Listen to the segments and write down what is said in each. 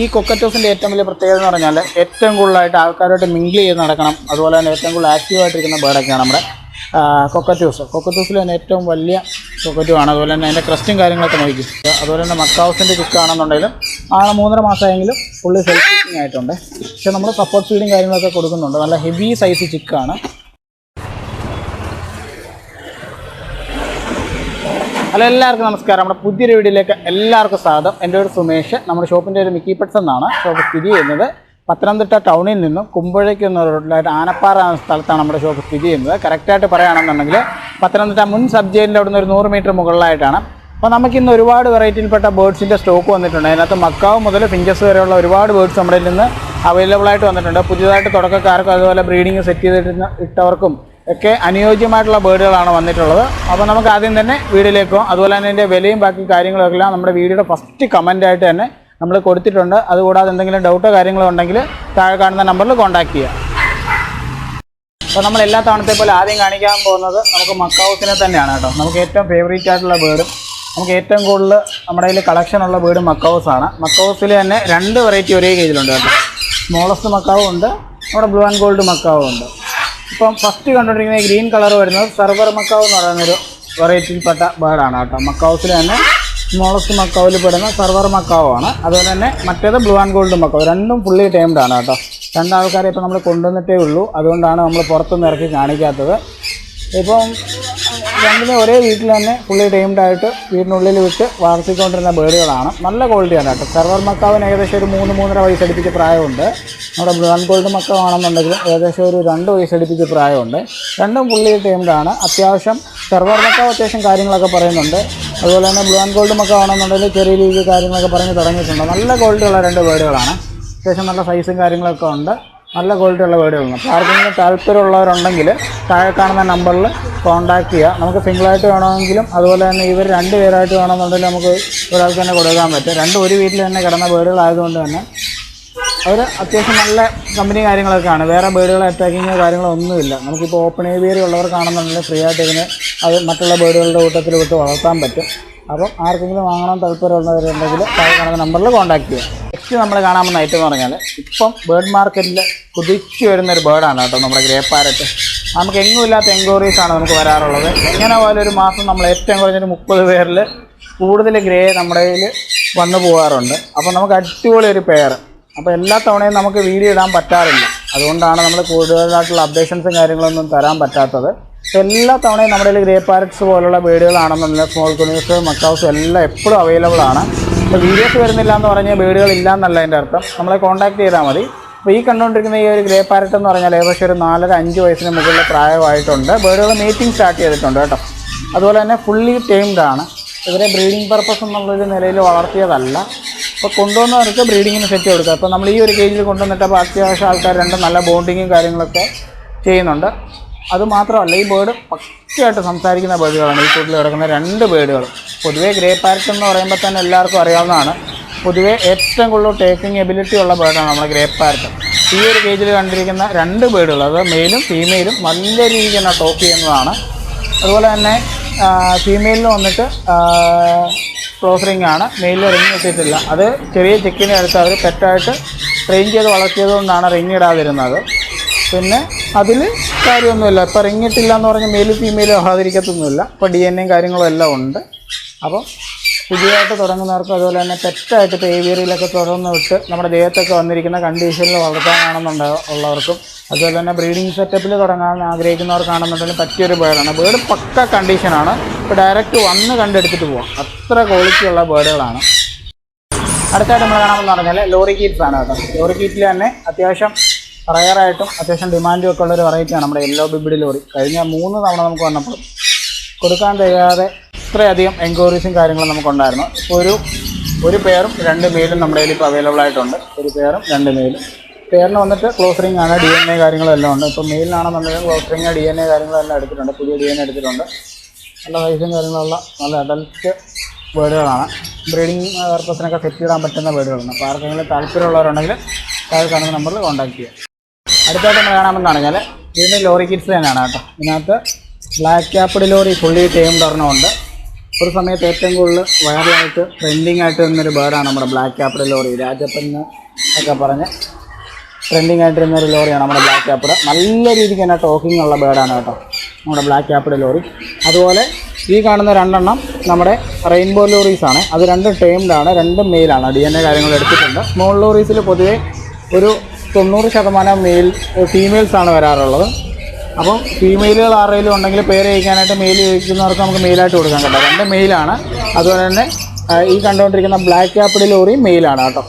ഈ കൊക്കറ്റോസിന്റെ ഏറ്റവും വലിയ പ്രത്യേകത എന്ന് പറഞ്ഞാൽ ഏറ്റവും കൂടുതലായിട്ട് ആൾക്കാരുമായിട്ട് മിങ്കിൾ ചെയ്ത് നടക്കണം. അതുപോലെ തന്നെ ഏറ്റവും കൂടുതൽ ആക്റ്റീവായിട്ടിരിക്കുന്ന ബേഡൊക്കെയാണ് നമ്മുടെ കൊക്കറ്റൂസ് കൊക്കറ്റൂസിൽ തന്നെ ഏറ്റവും വലിയ കൊക്കറ്റുമാണ് അതുപോലെ തന്നെ അതിന്റെ ക്രസ്റ്റും കാര്യങ്ങളൊക്കെ നോക്കി. അതുപോലെ തന്നെ മക്കാവസിന്റെ കുക്കാണെന്നുണ്ടെങ്കിലും ആ മൂന്നര മാസമായെങ്കിലും ഫുള്ളി സെൽഫ് ആയിട്ടുണ്ട്. പക്ഷേ നമ്മൾ സപ്പോർട്ട് ഫീഡും കാര്യങ്ങളൊക്കെ കൊടുക്കുന്നുണ്ട്. നല്ല ഹെവി സൈസ് ചിക്കാണ് ഹലോ എല്ലാവർക്കും നമസ്കാരം. നമ്മുടെ പുതിയൊരു വീഡിയോയിലേക്ക് എല്ലാവർക്കും സ്വാഗതം. എന്റെ ഒരു സുമേഷ്. നമ്മുടെ ഷോപ്പിന്റെ ഒരു മിക്കി പെട്സ് എന്നാണ്. ഷോപ്പ് സ്ഥിതി ചെയ്യുന്നത് പത്തനംതിട്ട ടൗണിൽ നിന്നും കുമ്പഴയ്ക്ക് എന്ന റോഡിലായിട്ട് ആനപ്പാറ എന്ന സ്ഥലത്താണ് നമ്മുടെ ഷോപ്പ് സ്ഥിതി ചെയ്യുന്നത്. കറക്റ്റായിട്ട് പറയുകയാണെന്നുണ്ടെങ്കിൽ പത്തനംതിട്ട മുൻ സബ് ജയിലിന്റെ അവിടെ നിന്ന് ഒരു നൂറ് മീറ്റർ മുകളിലായിട്ടാണ്. അപ്പോൾ നമുക്കിന്ന് ഒരുപാട് വെറൈറ്റിയിൽപ്പെട്ട ബേഡ്സിന്റെ സ്റ്റോക്ക് വന്നിട്ടുണ്ട്. അതിനകത്ത് മക്കാവ് മുതൽ ഫിഞ്ചസ് വരെയുള്ള ഒരുപാട് ബേഡ്സ് നമ്മുടെ നിന്ന് അവൈലബിൾ ആയിട്ട് വന്നിട്ടുണ്ട്. പുതിയതായിട്ട് തുടക്കക്കാർക്കും അതുപോലെ ബ്രീഡിങ് സെറ്റ് ചെയ്തിട്ട് ഇട്ടവർക്കും ഒക്കെ അനുയോജ്യമായിട്ടുള്ള ബേഡുകളാണ് വന്നിട്ടുള്ളത്. അപ്പോൾ നമുക്ക് ആദ്യം തന്നെ വീഡിയോയിലേക്ക് അതുപോലെ തന്നെ അതിന്റെ വിലയും ബാക്കി കാര്യങ്ങളൊക്കെ എല്ലാം നമ്മുടെ വീഡിയോയുടെ ഫസ്റ്റ് കമന്റായിട്ട് തന്നെ നമ്മൾ കൊടുത്തിട്ടുണ്ട്. അതുകൂടാതെ എന്തെങ്കിലും ഡൗട്ടോ കാര്യങ്ങളോ ഉണ്ടെങ്കിൽ താഴെ കാണുന്ന നമ്പറിൽ കോൺടാക്ട് ചെയ്യാം. അപ്പോൾ നമ്മൾ എല്ലാ തവണത്തെ പോലെ ആദ്യം കാണിക്കാൻ പോകുന്നത് നമുക്ക് മക്കാവൂസിനെ തന്നെയാണ് കേട്ടോ. നമുക്ക് ഏറ്റവും ഫേവറേറ്റ് ആയിട്ടുള്ള ബേഡും നമുക്ക് ഏറ്റവും കൂടുതൽ നമ്മുടെ കയ്യിൽ കളക്ഷൻ ഉള്ള ബേർഡ് മക്കാവൂസ് ആണ് മക്കാവൂസിൽ തന്നെ രണ്ട് വെറൈറ്റി ഒരേ കേജിലുണ്ട് കേട്ടോ. സ്മോളസ്റ്റ് മക്കാവും ഉണ്ട് നമ്മുടെ ബ്ലൂ ആൻഡ് ഗോൾഡ് മക്കാവും ഉണ്ട് ഇപ്പം ഫസ്റ്റ് കണ്ടുകൊണ്ടിരിക്കുന്ന ഗ്രീൻ കളർ വരുന്നത് സർവർ മക്കാവ് എന്ന് പറയുന്നൊരു വെറൈറ്റിയിൽപ്പെട്ട ബേർഡാണ് കേട്ടോ. മക്കാവസിൽ തന്നെ സ്മോളസ്റ്റ് മക്കാവിൽ പെടുന്ന സർവർ മക്കാവ് ആണ്. അതുപോലെ തന്നെ മറ്റേത് ബ്ലൂ ആൻഡ് ഗോൾഡ് മക്കാവ്. രണ്ടും ഫുള്ളി ടൈംഡ് ആണ് കേട്ടോ. രണ്ടാൾക്കാരെ ഇപ്പം നമ്മൾ കൊണ്ടുവന്നിട്ടേ ഉള്ളൂ. അതുകൊണ്ടാണ് നമ്മൾ പുറത്തുനിന്ന് ഇറക്കി കാണിക്കാത്തത്. ഇപ്പം രണ്ടിനും ഒരേ വീട്ടിൽ തന്നെ ഫുള്ളി ടൈംഡ് ആയിട്ട് വീടിനുള്ളിൽ വിട്ട് വളർത്തിക്കൊണ്ടിരുന്ന ബേഡുകളാണ്. നല്ല ക്വാളിറ്റിയാണ് കേട്ടോ. സെർവർ മക്കാവിന് ഏകദേശം ഒരു മൂന്ന് മൂന്നര വയസ്സ് അടുപ്പിച്ച് പ്രായമുണ്ട്. നമ്മുടെ ബ്ലൂ ആൻഡ് ഗോൾഡ് മക്കാവാണെന്നുണ്ടെങ്കിൽ ഏകദേശം ഒരു രണ്ട് വയസ്സ് അടുപ്പിച്ച് പ്രായമുണ്ട്. രണ്ടും ഫുള്ളി ടൈംഡ് ആണ്. അത്യാവശ്യം സെർവർ മക്കാവ് അത്യാവശ്യം കാര്യങ്ങളൊക്കെ പറയുന്നുണ്ട്. അതുപോലെ തന്നെ ബ്ലൂ ആൻഡ് ഗോൾഡ് മക്കാവാണെന്നുണ്ടെങ്കിൽ ചെറിയ രീതിയിൽ കാര്യങ്ങളൊക്കെ പറഞ്ഞ് തുടങ്ങിയിട്ടുണ്ട്. നല്ല ക്വാളിറ്റിയുള്ള രണ്ട് ബേഡുകളാണ്. അത്യാവശ്യം നല്ല സൈസും കാര്യങ്ങളൊക്കെ ഉണ്ട്. നല്ല ക്വാളിറ്റി ഉള്ള വീടുകളാണ് അപ്പോൾ ആർക്കെങ്കിലും താല്പര്യമുള്ളവരുണ്ടെങ്കിൽ താഴെ കാണുന്ന നമ്പറിൽ കോൺടാക്ട് ചെയ്യുക നമുക്ക് സിംഗിളായിട്ട് വേണമെങ്കിലും അതുപോലെ തന്നെ ഇവർ രണ്ട് പേരായിട്ട് വേണമെന്നുണ്ടെങ്കിൽ നമുക്ക് ഒരാൾക്ക് തന്നെ കൊടുക്കാൻ പറ്റും. രണ്ടും ഒരു വീട്ടിൽ തന്നെ കിടന്ന വീടുകളായതുകൊണ്ട് തന്നെ അവർ അത്യാവശ്യം നല്ല കമ്പനി കാര്യങ്ങളൊക്കെയാണ് വേറെ ബേഡുകളെ അറ്റാക്കിങ്ങോ കാര്യങ്ങളോ ഒന്നുമില്ല. നമുക്കിപ്പോൾ ഓപ്പൺ ഏരിയ ഉള്ളവർക്കാണെന്നുണ്ടെങ്കിൽ ഫ്രീ ആയിട്ട് ഇതിന് അത് മറ്റുള്ള ബേഡുകളുടെ കൂട്ടത്തിൽ വിട്ട് വളർത്താൻ പറ്റും. അപ്പം ആർക്കെങ്കിലും വാങ്ങണം താല്പര്യമുള്ളവരുണ്ടെങ്കിൽ താഴെ കാണുന്ന നമ്പറിൽ കോൺടാക്ട് ചെയ്യാം നെക്സ്റ്റ് നമ്മൾ കാണാമെന്ന ഐറ്റം എന്ന് പറഞ്ഞാൽ ഇപ്പം ബേർഡ് മാർക്കറ്റിൽ കുതിച്ചു വരുന്ന ഒരു ബേർഡാണ് കേട്ടോ നമ്മുടെ ഗ്രേ പാരറ്റ് നമുക്ക് എങ്ങും ഇല്ലാത്ത എൻക്വയറീസാണ് നമുക്ക് വരാറുള്ളത്. എങ്ങനെ പോലെ ഒരു മാസം നമ്മൾ ഏറ്റവും കുറഞ്ഞൊരു മുപ്പത് പേരിൽ കൂടുതൽ ഗ്രേ നമ്മുടെ കയ്യിൽ വന്നു പോകാറുണ്ട്. അപ്പോൾ നമുക്ക് അടിപൊളി ഒരു പെയർ അപ്പോൾ എല്ലാ തവണയും നമുക്ക് വീഡിയോ ഇടാൻ പറ്റാറില്ല. അതുകൊണ്ടാണ് നമ്മൾ കൂടുതലായിട്ടുള്ള അപ്ഡേഷൻസും കാര്യങ്ങളൊന്നും തരാൻ പറ്റാത്തത്. എല്ലാ തവണയും നമ്മുടെ കയ്യിൽ ഗ്രേ പാരറ്റ്സ് പോലുള്ള ബേഡുകളാണെന്നുണ്ടെങ്കിൽ സ്മോൾ കുനീസ് മക്കാവ്സ് എല്ലാം എപ്പോഴും അവൈലബിൾ ആണ്. അപ്പോൾ വീഡിയോസ് വരുന്നില്ല എന്ന് പറഞ്ഞാൽ ബേഡുകൾ ഇല്ല എന്നല്ല എന്റെ അർത്ഥം. നമ്മളെ കോൺടാക്ട് ചെയ്താൽ മതി. അപ്പോൾ ഈ കണ്ടുകൊണ്ടിരിക്കുന്ന ഈ ഒരു ഗ്രേ പാരറ്റ് എന്ന് പറഞ്ഞാൽ ഏകദേശം ഒരു നാലര അഞ്ച് വയസ്സിന് മുകളിൽ പ്രായമായിട്ടുണ്ട്. ബേഡുകൾ മീറ്റിംഗ് സ്റ്റാർട്ട് ചെയ്തിട്ടുണ്ട് കേട്ടോ. അതുപോലെ തന്നെ ഫുള്ളി ടൈംഡ് ആണ്. ഇവരെ ബ്രീഡിംഗ് പർപ്പസ് എന്നുള്ളൊരു നിലയിൽ വളർത്തിയതല്ല. അപ്പോൾ കൊണ്ടുവന്നവർക്ക് ബ്രീഡിങ്ങിന് സെറ്റ് കൊടുക്കുക അപ്പോൾ നമ്മൾ ഈ ഒരു കേജിൽ കൊണ്ടുവന്നിട്ട് അപ്പോൾ അത്യാവശ്യം ആൾക്കാർ രണ്ടും നല്ല ബോണ്ടിങ്ങും കാര്യങ്ങളൊക്കെ ചെയ്യുന്നുണ്ട്. അത് മാത്രമല്ല ഈ ബേർഡ് പക്കയായിട്ട് സംസാരിക്കുന്ന ബേർഡുകളാണ് ഈ കൂട്ടിൽ കിടക്കുന്ന രണ്ട് ബേർഡുകൾ പൊതുവേ ഗ്രേ പാരറ്റ് എന്ന് പറയുമ്പോൾ തന്നെ എല്ലാവർക്കും അറിയാവുന്നതാണ്. പൊതുവേ ഏറ്റവും കൂടുതൽ ടേക്കിംഗ് എബിലിറ്റി ഉള്ള ബേർഡാണ് നമ്മുടെ ഗ്രേ പാരറ്റ് ഈ ഒരു കേജിൽ കണ്ടിരിക്കുന്ന രണ്ട് ബേർഡുകൾ അത് മെയിലും ഫീമെയിലും നല്ല രീതിയിൽ തന്നെ ടോക്ക് ചെയ്യുന്നതാണ്. അതുപോലെ തന്നെ ഫീമെയിലിന് വന്നിട്ട് ക്ലോസ് റിംഗ് ആണ്. മെയിലിൽ റിംഗ് ഇട്ടിട്ടില്ല. അത് ചെറിയ ചിക്കിനെ അടുത്ത് അവർ പെറ്റായിട്ട് ട്രെയിൻ ചെയ്ത് വളർത്തിയത് കൊണ്ടാണ് റിംഗ് ഇടാതിരുന്നത്. പിന്നെ അതിൽ കാര്യമൊന്നുമില്ല. ഇപ്പോൾ ഇറങ്ങിയിട്ടില്ല എന്ന് പറഞ്ഞാൽ മെയിലും ഫീമെയിലും ആഹാതിരിക്കത്തൊന്നുമില്ല ഇപ്പോൾ ഡി എൻ എയും കാര്യങ്ങളും എല്ലാം ഉണ്ട്. അപ്പം പുതിയതായിട്ട് തുടങ്ങുന്നവർക്കും അതുപോലെ തന്നെ പെറ്റായിട്ട് ഇപ്പോൾ ഏവിയറിയിലൊക്കെ തുടർന്ന് വിട്ട് നമ്മുടെ ദേഹത്തൊക്കെ വന്നിരിക്കുന്ന കണ്ടീഷനിൽ വളർത്താനാണെന്നുണ്ട് ഉള്ളവർക്കും. അതുപോലെ തന്നെ ബ്രീഡിംഗ് സെറ്റപ്പിൽ തുടങ്ങാൻ ആഗ്രഹിക്കുന്നവർക്കാണെന്നുണ്ടെങ്കിൽ പറ്റിയൊരു ബേഡാണ്. ബേഡ് പക്ക കണ്ടീഷനാണ് ഇപ്പോൾ ഡയറക്റ്റ് വന്ന് കണ്ടെടുത്തിട്ട് പോകാം അത്ര ക്വാളിറ്റിയുള്ള ബേഡുകളാണ്. അടുത്തായിട്ട് നമ്മൾ കാണാമെന്ന് പറഞ്ഞാൽ ലോറി കീറ്റ്സ് ആണ് കേട്ടോ. ലോറി കീറ്റിൽ തന്നെ അത്യാവശ്യം റയറായിട്ടും അത്യാവശ്യം ഡിമാൻഡും ഒക്കെ ഉള്ളൊരു വെറൈറ്റിയാണ് നമ്മുടെ യെല്ലോ ബിബിഡി ലോറി കഴിഞ്ഞ മൂന്ന് തവണ നമുക്ക് വന്നപ്പോൾ കൊടുക്കാൻ തികയാതെ ഇത്രയധികം എൻക്വയറീസും കാര്യങ്ങളും നമുക്കുണ്ടായിരുന്നു. ഇപ്പോൾ ഒരു ഒരു പെയറും രണ്ട് മെയിലും നമ്മുടെ കയ്യിൽ ഇപ്പോൾ അവൈലബിൾ ആയിട്ടുണ്ട്. ഒരു പെയറും രണ്ട് മെയിലും പേരിന് വന്നിട്ട് ക്ലോസ് റിംഗ് ആണ് ഡി എൻ എ കാര്യങ്ങളും എല്ലാം ഉണ്ട്. ഇപ്പോൾ മെയിലിനാണെന്നുണ്ടെങ്കിൽ ക്ലോസ് ഡി എൻ എ കാര്യങ്ങളെല്ലാം എടുത്തിട്ടുണ്ട്. പുതിയ ഡി എൻ എ എടുത്തിട്ടുണ്ട്. നല്ല വയസ്സും കാര്യങ്ങളുള്ള നല്ല അഡൽറ്റ് ബേഡുകളാണ് ബ്രീഡിംഗ് പർപ്പസിനൊക്കെ സെറ്റ് ചെയ്യാൻ പറ്റുന്ന ബേഡുകളാണ് അപ്പോൾ ആർക്കെങ്കിലും താല്പര്യമുള്ളവരുണ്ടെങ്കിൽ താഴെ കാണുന്ന നമ്പറിൽ കോൺടാക്ട് ചെയ്യുക അടുത്തായിട്ട് നമ്മൾ കാണാമെന്ന് പറഞ്ഞാൽ വീണ്ടും ലോറി കിറ്റ്സ് തന്നെയാണ് കേട്ടോ. ഇതിനകത്ത് black capped lory fully tamed ഒരെണ്ണമുണ്ട് ഒരു സമയത്ത് ഏറ്റവും കൂടുതൽ വൈറലായിട്ട് ട്രെൻഡിങ് ആയിട്ട് നിന്നൊരു ബേർഡാണ് നമ്മുടെ ബ്ലാക്ക് ക്യാപ്ഡ് ലോറി. രാജപ്പൻ എന്ന് ഒക്കെ പറഞ്ഞ് ട്രെൻഡിങ് ആയിട്ട് ഒരു ലോറിയാണ് നമ്മുടെ ബ്ലാക്ക് ക്യാപ്പിഡ് നല്ല രീതിക്ക് തന്നെ ടോക്കിംഗ് ഉള്ള ബേർഡാണ് കേട്ടോ നമ്മുടെ ബ്ലാക്ക് ക്യാപ്പിഡ് ലോറി. അതുപോലെ ഈ കാണുന്ന രണ്ടെണ്ണം നമ്മുടെ റെയിൻബോ ലോറീസ് ആണ്. അത് രണ്ടും ടേംഡാണ് രണ്ടും മെയിലാണ് ഡി എൻ എ കാര്യങ്ങൾ എടുത്തിട്ടുണ്ട്. സ്മോൾ ലോറീസിൽ പൊതുവേ ഒരു തൊണ്ണൂറ് ശതമാനം മെയിൽ ഫീമെയിൽസാണ് വരാറുള്ളത്. അപ്പം ഫീമെയിലുകൾ ആരെങ്കിലും ഉണ്ടെങ്കിൽ പേര് ചോദിക്കാനായിട്ട് മെയിൽ ചോദിക്കുന്നവർക്ക് നമുക്ക് മെയിലായിട്ട് കൊടുക്കാൻ കേട്ടോ. രണ്ട് മെയിലാണ് അതുപോലെ തന്നെ ഈ കണ്ടുകൊണ്ടിരിക്കുന്ന ബ്ലാക്ക് ക്യാപ്പിഡ് ലോറി മെയിലാണ് കേട്ടോ.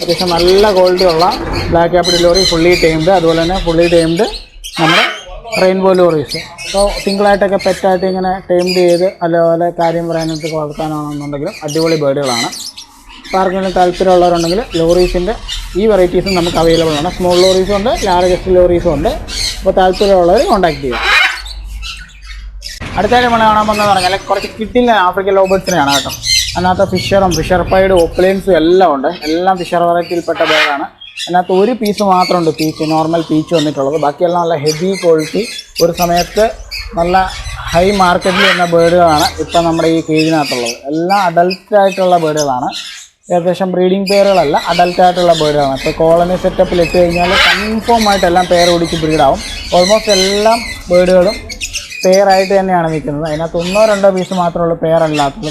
അത്യാവശ്യം നല്ല ക്വാളിറ്റി ഉള്ള black capped lory fully tamed അതുപോലെ തന്നെ ഫുള്ളി ടൈംഡ് നമ്മുടെ റെയിൻബോ ലോറീസ് അപ്പോൾ സിംഗിളായിട്ടൊക്കെ പെറ്റായിട്ട് ഇങ്ങനെ ടൈംഡ് ചെയ്ത് അതുപോലെ കാര്യം പറയാനായിട്ട് വളർത്താനാണെന്നുണ്ടെങ്കിലും അടിപൊളി ബേഡുകളാണ് ആർക്കെങ്കിലും താല്പര്യമുള്ളവരുണ്ടെങ്കിൽ ലോറീസിന്റെ ഈ വെറൈറ്റീസും നമുക്ക് അവൈലബിൾ ആണ്. സ്മോൾ ലോറീസും ഉണ്ട് ലാർജസ്റ്റ് ലോറീസും ഉണ്ട്. അപ്പോൾ താല്പര്യമുള്ളവർ കോൺടാക്ട് ചെയ്യുക. അടുത്തായിട്ട് നമ്മൾ കാണാൻ പോകുന്നത് പറഞ്ഞാൽ കുറച്ച് കിട്ടില്ല ആഫ്രിക്കൻ ലോബേർഡ്സിനെയാണ് കേട്ടോ. അതിനകത്ത് ഫിഷറും ഫിഷർ പൈഡ് ഓപ്ലെയിൻസും എല്ലാം ഉണ്ട്. എല്ലാം ഫിഷർ വെറൈറ്റിയിൽപ്പെട്ട ബേഡാണ് അതിനകത്ത് ഒരു പീസ് മാത്രമുണ്ട് പീച്ച് നോർമൽ പീച്ച് വന്നിട്ടുള്ളത്. ബാക്കിയെല്ലാം നല്ല ഹെവി ക്വാളിറ്റി ഒരു സമയത്ത് നല്ല ഹൈ മാർക്കറ്റിൽ വരുന്ന ബേഡുകളാണ് ഇപ്പം നമ്മുടെ ഈ കേജിനകത്തുള്ളത് എല്ലാം അഡൽട്ടായിട്ടുള്ള ബേഡുകളാണ് ഏകദേശം ബ്രീഡിംഗ് പേരുകളല്ല അഡൽട്ട് ആയിട്ടുള്ള ബേഡുകളാണ് അപ്പോൾ കോളനി സെറ്റപ്പിൽ ഇട്ട് കഴിഞ്ഞാൽ കൺഫേം ആയിട്ട് എല്ലാം പേർ ഓടിച്ച് ബ്രീഡാവും ഓൾമോസ്റ്റ് എല്ലാം ബേഡുകളും പെയറായിട്ട് തന്നെയാണ് നിൽക്കുന്നത്. അതിനകത്ത് ഒന്നോ രണ്ടോ പീസ് മാത്രമേ ഉള്ളൂ പെയർ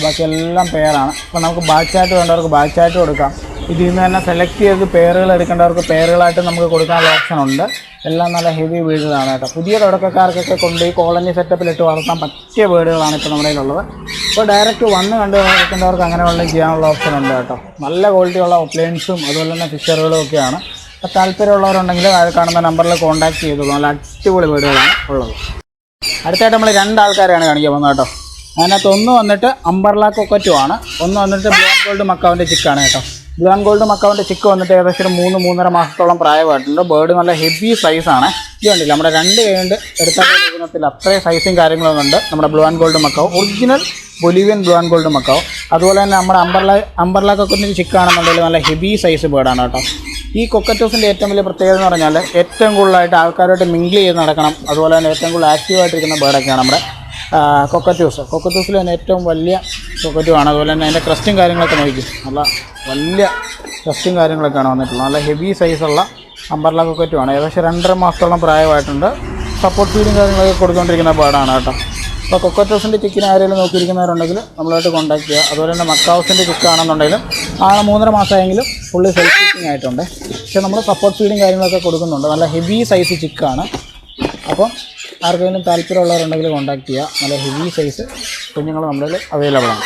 ബാക്കി എല്ലാം പെയറാണ് അപ്പോൾ നമുക്ക് ബാച്ചായിട്ട് വേണ്ടവർക്ക് ബാച്ചായിട്ട് കൊടുക്കാം. ഇതിൽ നിന്ന് തന്നെ സെലക്ട് ചെയ്ത് പേരുകൾ എടുക്കേണ്ടവർക്ക് പേരുകളായിട്ട് നമുക്ക് കൊടുക്കാനുള്ള ഓപ്ഷൻ ഉണ്ട്. എല്ലാം നല്ല ഹെവി വീടുകളാണ് കേട്ടോ. പുതിയ തുടക്കക്കാർക്കൊക്കെ കൊണ്ട് ഈ കോളനി സെറ്റപ്പിലിട്ട് വളർത്താൻ പറ്റിയ വീടുകളാണ് ഇപ്പോൾ നമ്മുടെ കയ്യിലുള്ളത്. ഇപ്പോൾ ഡയറക്റ്റ് വന്ന് കണ്ട് വളർത്തേണ്ടവർക്ക് അങ്ങനെ വെള്ളം ചെയ്യാനുള്ള ഓപ്ഷൻ ഉണ്ട് കേട്ടോ. നല്ല ക്വാളിറ്റിയുള്ള ഒപ്ലൈൻസും അതുപോലെ തന്നെ ഫിഷറുകളും ഒക്കെയാണ്. അപ്പോൾ താല്പര്യമുള്ളവരുണ്ടെങ്കിൽ അത് കാണുന്ന നമ്പറിൽ കോൺടാക്ട് ചെയ്തോളൂ. നല്ല അടിപൊളി വീടുകളാണ് ഉള്ളത്. അടുത്തായിട്ട് നമ്മൾ രണ്ടാൾക്കാരെയാണ് കാണിക്കാൻ പോകുന്നത് കേട്ടോ. അതിനകത്ത് ഒന്ന് വന്നിട്ട് അമ്പർലാ കൊക്കറ്റുമാണ് ഒന്ന് വന്നിട്ട് ബ്ലാക്ക് ഗോൾഡ് മക്കാവിന്റെ ചിക്കാണ് കേട്ടോ. ബ്ലൂ ആൻഡ് ഗോൾഡ് മക്കാവിന്റെ ചിക്ക് വന്നിട്ട് ഏകദേശം ഒരു മൂന്ന് മൂന്നര മാസത്തോളം പ്രായമായിട്ടുണ്ട്. ബേർഡ് നല്ല ഹെവി സൈസാണ് ഇത് കണ്ടില്ല നമ്മുടെ രണ്ട് കൈകൊണ്ട് എടുത്താൽ അത്രയും സൈസും കാര്യങ്ങളും ഉണ്ട്. നമ്മുടെ blue and gold macaw original Bolivian blue and gold macaw അതുപോലെ തന്നെ നമ്മുടെ അമ്പർല അമ്പർല കൊക്കറ്റിന്റെ ചിക്കാണെന്നുണ്ടെങ്കിൽ നല്ല ഹെവി സൈസ് ബേർഡാണ് കേട്ടോ. ഈ കൊക്കറ്റോസിന്റെ ഏറ്റവും വലിയ പ്രത്യേകത എന്ന് പറഞ്ഞാൽ ഏറ്റവും കൂടുതലായിട്ട് ആൾക്കാരുമായിട്ട് മിങ്കിൾ ചെയ്ത് നടക്കണം. അതുപോലെ തന്നെ ഏറ്റവും കൂടുതൽ ആക്റ്റീവായിട്ടിരിക്കുന്ന ബേർഡൊക്കെയാണ് നമ്മുടെ കൊക്കറ്റൂസ് കൊക്കറ്റൂസിൽ തന്നെ ഏറ്റവും വലിയ കൊക്കറ്റു ആണ്. അതുപോലെ തന്നെ അതിന്റെ ക്രസ്റ്റും കാര്യങ്ങളൊക്കെ നോക്കി നല്ല വലിയ ടെസ്റ്റും കാര്യങ്ങളൊക്കെയാണ് വന്നിട്ടുള്ളത്. നല്ല ഹെവി സൈസുള്ള അമ്പർല കൊക്കറ്റുമാണ് ഏകദേശം രണ്ടര മാസത്തോളം പ്രായമായിട്ടുണ്ട്. സപ്പോർട്ട് ഫീഡും കാര്യങ്ങളൊക്കെ കൊടുത്തുകൊണ്ടിരിക്കുന്ന പാടാണ് കേട്ടോ. അപ്പോൾ കൊക്കറ്റോസിന്റെ ചിക്കൻ ആരെങ്കിലും നോക്കിയിരിക്കുന്നവരുണ്ടെങ്കിൽ നമ്മളായിട്ട് കോൺടാക്ട് ചെയ്യുക. അതുപോലെ തന്നെ മക്കാവസിന്റെ ചിക്കാണെന്നുണ്ടെങ്കിലും ആ മൂന്നര മാസമായെങ്കിലും ഫുള്ളി സെൽഫ് ഫീഡിങ് ആയിട്ടുണ്ട്. പക്ഷേ നമ്മൾ സപ്പോർട്ട് ഫീഡും കാര്യങ്ങളൊക്കെ കൊടുക്കുന്നുണ്ട്. നല്ല ഹെവി സൈസ് ചിക്കാണ് അപ്പം ആർക്കെങ്കിലും താല്പര്യമുള്ളവരുണ്ടെങ്കിൽ കോൺടാക്ട് ചെയ്യുക. നല്ല ഹെവി സൈസ് കുഞ്ഞുങ്ങൾ നമ്മളിൽ അവൈലബിൾ ആണ്.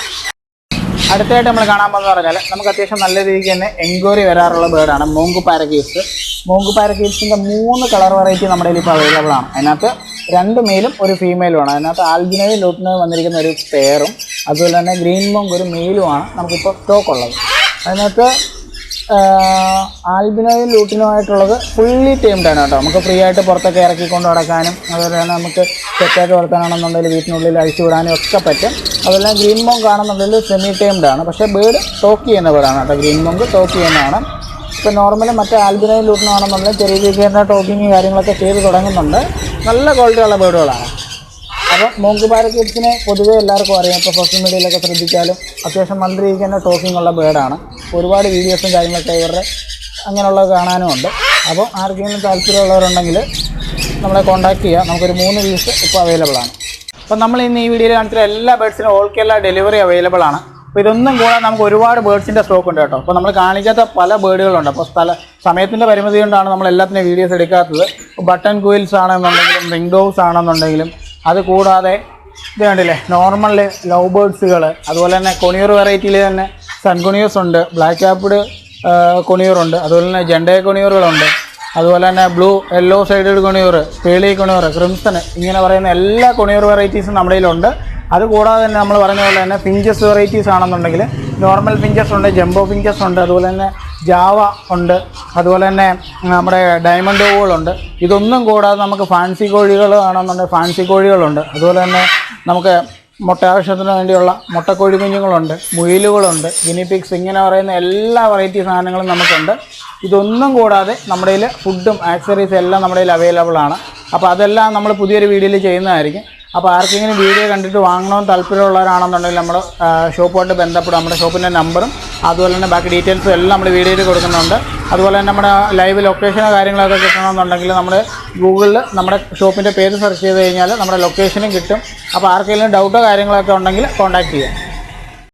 അടുത്തായിട്ട് നമ്മൾ കാണാൻ പോകുന്നത് പറഞ്ഞാൽ നമുക്ക് അത്യാവശ്യം നല്ല രീതിക്ക് തന്നെ എൻക്വയറി വരാറുള്ള ബേർഡാണ് മൂങ്ക് പാരക്കീസ് മൂങ്ക് പാരക്കീസിന്റെ മൂന്ന് കളർ വെറൈറ്റി നമ്മുടെ കയ്യിൽ ഇപ്പോൾ അവൈലബിൾ ആണ്. അതിനകത്ത് രണ്ട് മെയിലും ഒരു ഫീമെയിലും ആണ്. അതിനകത്ത് ആൽബിനോയും ലൂട്ടിനോയും വന്നിരിക്കുന്ന ഒരു പെയറും അതുപോലെ തന്നെ ഗ്രീൻ മോങ്ക് ഒരു മെയിലുമാണ് നമുക്കിപ്പോൾ സ്റ്റോക്ക് ഉള്ളത്. അതിനകത്ത് ആൽബിനോയും ലൂട്ടിനുമായിട്ടുള്ളത് ഫുള്ളി ടൈംഡ് ആണ് കേട്ടോ. നമുക്ക് ഫ്രീ ആയിട്ട് പുറത്തൊക്കെ ഇറക്കിക്കൊണ്ട് നടക്കാനും അതുപോലെ തന്നെ നമുക്ക് സെറ്റായിട്ട് വളർത്താനാണെന്നുണ്ടെങ്കിൽ വീട്ടിനുള്ളിൽ അഴിച്ചു വിടാനും ഒക്കെ പറ്റും. അതുപോലെ ഗ്രീൻ മോങ്ക് ആണെന്നുണ്ടെങ്കിൽ സെമി ടൈംഡ് ആണ്. പക്ഷേ ബേർഡ് ടോക്ക് ചെയ്യുന്ന ബേർഡാണ് കേട്ടോ. ഗ്രീൻ മോങ്ക് ടോക്ക് ചെയ്യുന്നതാണ്. ഇപ്പോൾ നോർമലി മറ്റേ ആൽബിനോയും ലൂട്ടിനാണെന്നുണ്ടെങ്കിൽ ചെറിയ രീതിയിൽ ടോക്കിങ് കാര്യങ്ങളൊക്കെ ചെയ്ത് തുടങ്ങുന്നുണ്ട്. നല്ല ക്വാളിറ്റിയുള്ള ബേർഡുകളാണ് അപ്പോൾ മോങ്ക് പാരക്കീറ്റ്സിനെ പൊതുവേ എല്ലാവർക്കും അറിയാം. ഇപ്പോൾ സോഷ്യൽ മീഡിയയിലൊക്കെ ശ്രദ്ധിച്ചാലും അത്യാവശ്യം തന്നെ ടോക്കിംഗ് ഉള്ള ബേർഡാണ് ഒരുപാട് വീഡിയോസും കാര്യങ്ങളൊക്കെ ഇവരുടെ അങ്ങനെയുള്ളത് കാണാനും ഉണ്ട് അപ്പോൾ ആർക്കെങ്കിലും താല്പര്യമുള്ളവരുണ്ടെങ്കിൽ നമ്മളെ കോൺടാക്ട് ചെയ്യുക നമുക്കൊരു മൂന്ന് വ്യൂസ് ഇപ്പോൾ അവൈലബിൾ ആണ്. അപ്പോൾ നമ്മൾ ഇന്ന് ഈ വീഡിയോയിൽ കാണിച്ച എല്ലാ ബേഡ്സിനും ഓൾ കേരള ഡെലിവറി അവൈലബിൾ ആണ്. അപ്പോൾ ഇതൊന്നും കൂടാതെ നമുക്ക് ഒരുപാട് ബേഡ്സിന്റെ സ്റ്റോക്ക് ഉണ്ട് കേട്ടോ. അപ്പോൾ നമ്മൾ കാണിക്കാത്ത പല ബേഡുകളുണ്ട് അപ്പോൾ സ്ഥല സമയത്തിന്റെ പരിമിതി കൊണ്ടാണ് നമ്മൾ എല്ലാത്തിനും വീഡിയോസ് എടുക്കാത്തത്. ബട്ടൺ കുയിൽസ് ആണെന്നുണ്ടെങ്കിലും റിംഗ് ആണെന്നുണ്ടെങ്കിലും അത് കൂടാതെ ഇത് കണ്ടില്ലേ നോർമൽ ലവ് ബേഡ്സുകൾ അതുപോലെ തന്നെ കൊണിയൂർ വെറൈറ്റിയിൽ തന്നെ സൺകൊണിയൂസ് ഉണ്ട് ബ്ലാക്ക് ആപ്പിഡ് കൊണിയൂറുണ്ട് അതുപോലെ തന്നെ ജണ്ടേ കൊണിയൂറുകളുണ്ട് അതുപോലെ തന്നെ blue yellow sided conure pearly conure crimson ഇങ്ങനെ പറയുന്ന എല്ലാ കൊണിയൂർ വെറൈറ്റീസും നമ്മുടെ കയ്യിലുണ്ട്. അത് കൂടാതെ തന്നെ നമ്മൾ പറഞ്ഞ പോലെ തന്നെ ഫിഞ്ചസ് വെറൈറ്റീസ് ആണെന്നുണ്ടെങ്കിൽ നോർമൽ ഫിഞ്ചസ് ഉണ്ട് ജംബോ ഫിഞ്ചസ് ഉണ്ട് അതുപോലെ തന്നെ ജാവ ഉണ്ട് അതുപോലെ തന്നെ നമ്മുടെ ഡയമണ്ട് ഓവുകളുണ്ട് ഇതൊന്നും കൂടാതെ നമുക്ക് ഫാൻസി കോഴികൾ ആണെന്നുണ്ടെങ്കിൽ ഫാൻസി കോഴികളുണ്ട്. അതുപോലെ തന്നെ നമുക്ക് മുട്ട ആവശ്യത്തിന് വേണ്ടിയുള്ള മുട്ടക്കോഴി കുഞ്ഞുങ്ങളുണ്ട് മുയിലുകളുണ്ട് ഗിനിപിക്സ് ഇങ്ങനെ പറയുന്ന എല്ലാ വെറൈറ്റി സാധനങ്ങളും നമുക്കുണ്ട്. ഇതൊന്നും കൂടാതെ നമ്മുടെ കയ്യിൽ ഫുഡും ആക്സറീസ് എല്ലാം നമ്മുടെ കയ്യിൽ അവൈലബിൾ ആണ്. അപ്പോൾ അതെല്ലാം നമ്മൾ പുതിയൊരു വീഡിയോയിൽ ചെയ്യുന്നതായിരിക്കും. അപ്പോൾ ആർക്കെങ്കിലും വീഡിയോ കണ്ടിട്ട് വാങ്ങണമെന്ന് താല്പര്യമുള്ളവരാണെന്നുണ്ടെങ്കിൽ നമ്മൾ ഷോപ്പുമായിട്ട് ബന്ധപ്പെടും. നമ്മുടെ ഷോപ്പിന്റെ നമ്പറും അതുപോലെ തന്നെ ബാക്കി ഡീറ്റെയിൽസും എല്ലാം നമ്മൾ വീഡിയോയിൽ കൊടുക്കുന്നുണ്ട്. അതുപോലെ തന്നെ നമ്മുടെ ലൈവ് ലൊക്കേഷനോ കാര്യങ്ങളൊക്കെ കിട്ടണമെന്നുണ്ടെങ്കിൽ നമ്മൾ ഗൂഗിളിൽ നമ്മുടെ ഷോപ്പിന്റെ പേര് സെർച്ച് ചെയ്ത് കഴിഞ്ഞാൽ നമ്മുടെ ലൊക്കേഷനും കിട്ടും. അപ്പോൾ ആർക്കെങ്കിലും ഡൗട്ടോ കാര്യങ്ങളൊക്കെ ഉണ്ടെങ്കിൽ കോൺടാക്റ്റ് ചെയ്യാം.